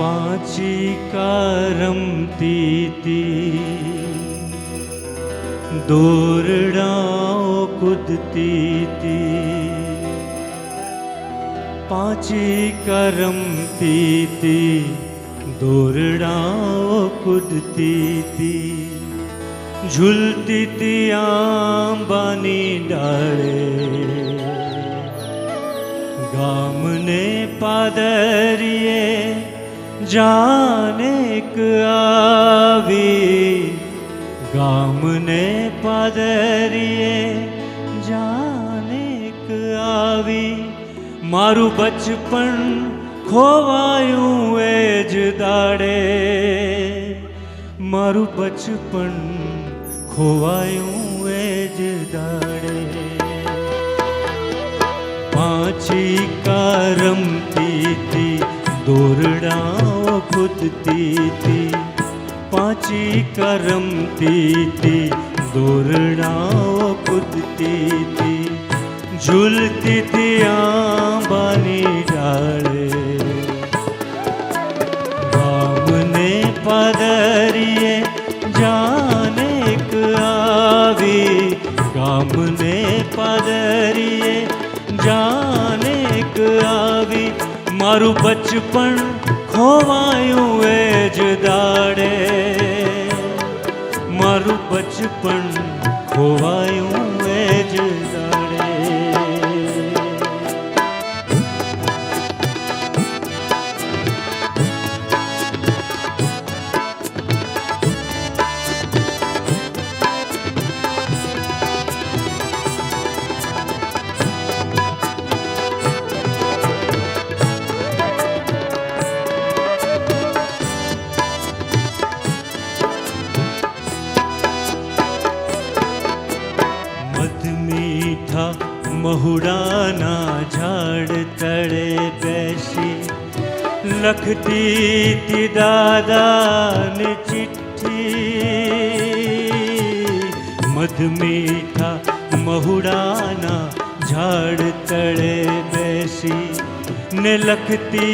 પાંચી રમતી તી દોરડાઓ કૂદતી તી પાંચી ती આંબાની ડાળે ગામને પાદરીએ જાનેક આવી ગામને પાદરીએ, જાને આવી મારું બચપણ ખોવાયું એ જ દાડે. મારું બચપન ખોવાયું એ જ દાડે. પાંચી રમતી તી દોરડાઓ કૂદતી તી પાંચી રમતી તી દોરડાઓ કૂદતી તી ઝૂલતી તી આંબાની ડાળે ગામને પદરીએ જાનેક આવી ગામને પદરીએ જાનેક આવી મારું બચપન ખોવાયું એ જ દાડે. મારું બચપણ ખોવાયું એ જ मीठा महुराना झाड़ तड़े बैसी लखती थी दादा ने चिट्ठी। मध मीठा महुराना झाड़ तड़े बैसी ने लखती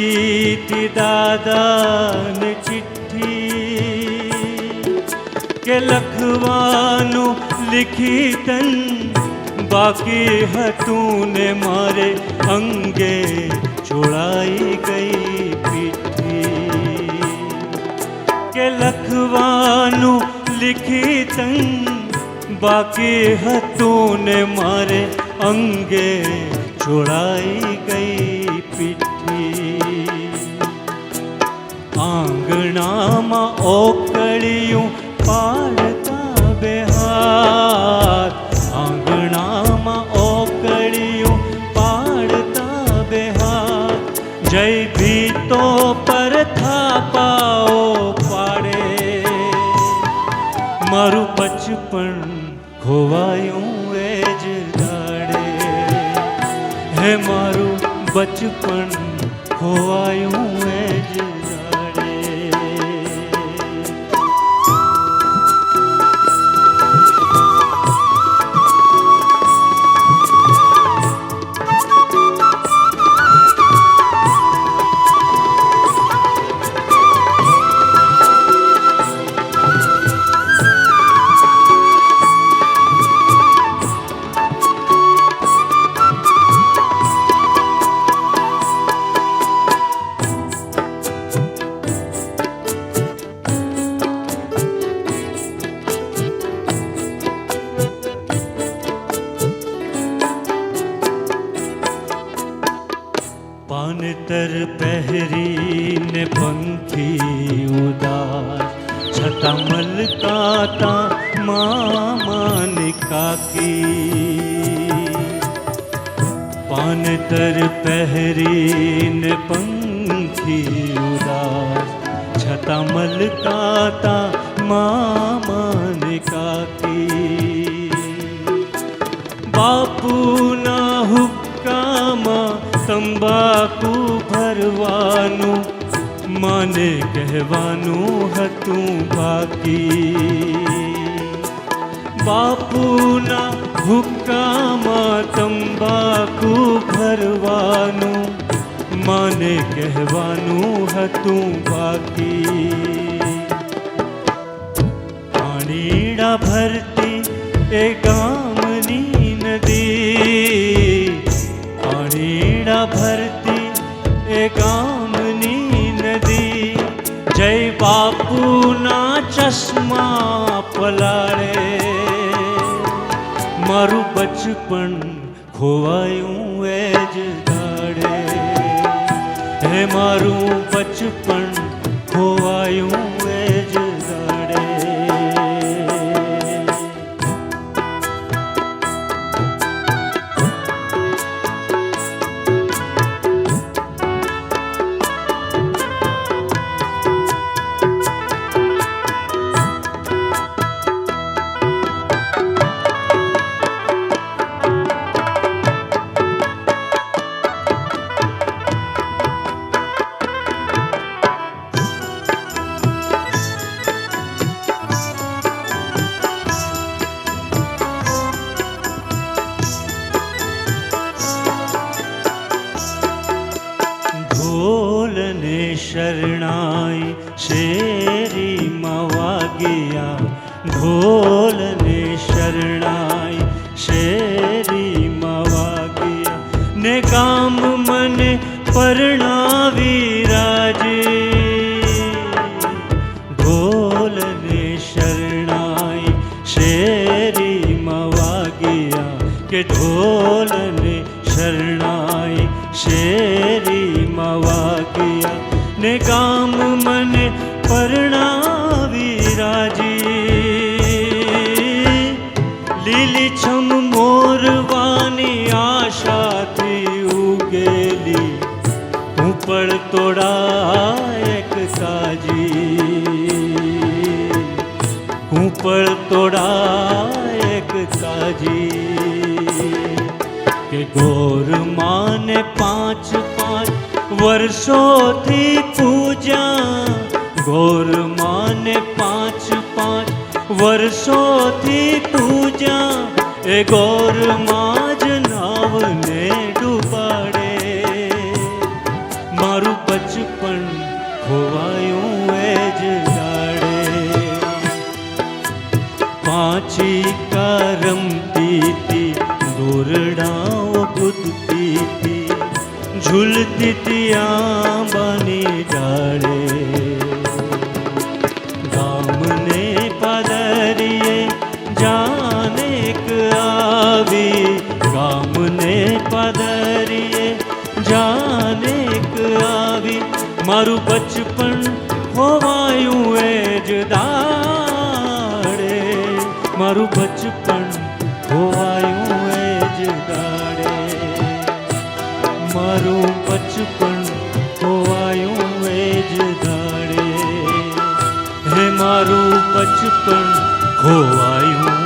थी दादा ने चिट्ठी। के लखवानु लिखी तन બાકી હતું ને મારે અંગે ચોળાઈ ગઈ પીઠી. કે લખવાનું લિખિતન બાકી હતું ને મારે અંગે ચોળાઈ ગઈ પીઠી. આંગણામાં ઓકળિયું જય ભીતો પર થાપાઓ પાડે મારું બચપન ખોવાયું એ જ દાડે હે મારું બચપન ખોવાયું એ तर पहरी ने पंखी उदास छतमल काता मामान काकी पान तर पहरी ने पंखी उदास छतमल काता माँ મને કહેવાનું હતું બાકી બાપુના હુક્કામાં તંબાકુ ભરવાનું માને કહેવાનું હતું બાકી પાણીડા ભરતી એ ગામની નદી પાણીડા ભરતી એ ગામની બાપુના ચશ્મા પલાળે. મારું બચપન ખોવાયું એ જ દાડે હે મારું બચપણ ખોવાયું કામ મને પરણાવી રાજે. ઢોલને શરણાઈ શેરીમાં વાગ્યા કે ઢોલને શરણાઈ શેરીમાં વાગ્યા ને ગામ મને પરણાવી પણ તોડા એક સાજી. પણ તોડા એક સાજી કે ગોર માને પાંચ પાંચ વર્ષોથી પૂજા ગોર માને પાંચ પાંચ વર્ષોથી પૂજા એ ગોરમાં જ દાડે પાંચી કા પીતી, દોરડાઓ કૂદતી, ઝૂલતી તી આંબાની ડાળે ગામને પદરીએ જાનેક આવી, ગામને પદરીએ જાનેક આવી, મારું બચપણ જ દાડે મારું બચપણ ખોવાયું એ જ દાડે. મારું બચપણ ખોવાયું એ જ દાડે. હે મારું બચપણ ખોવાયું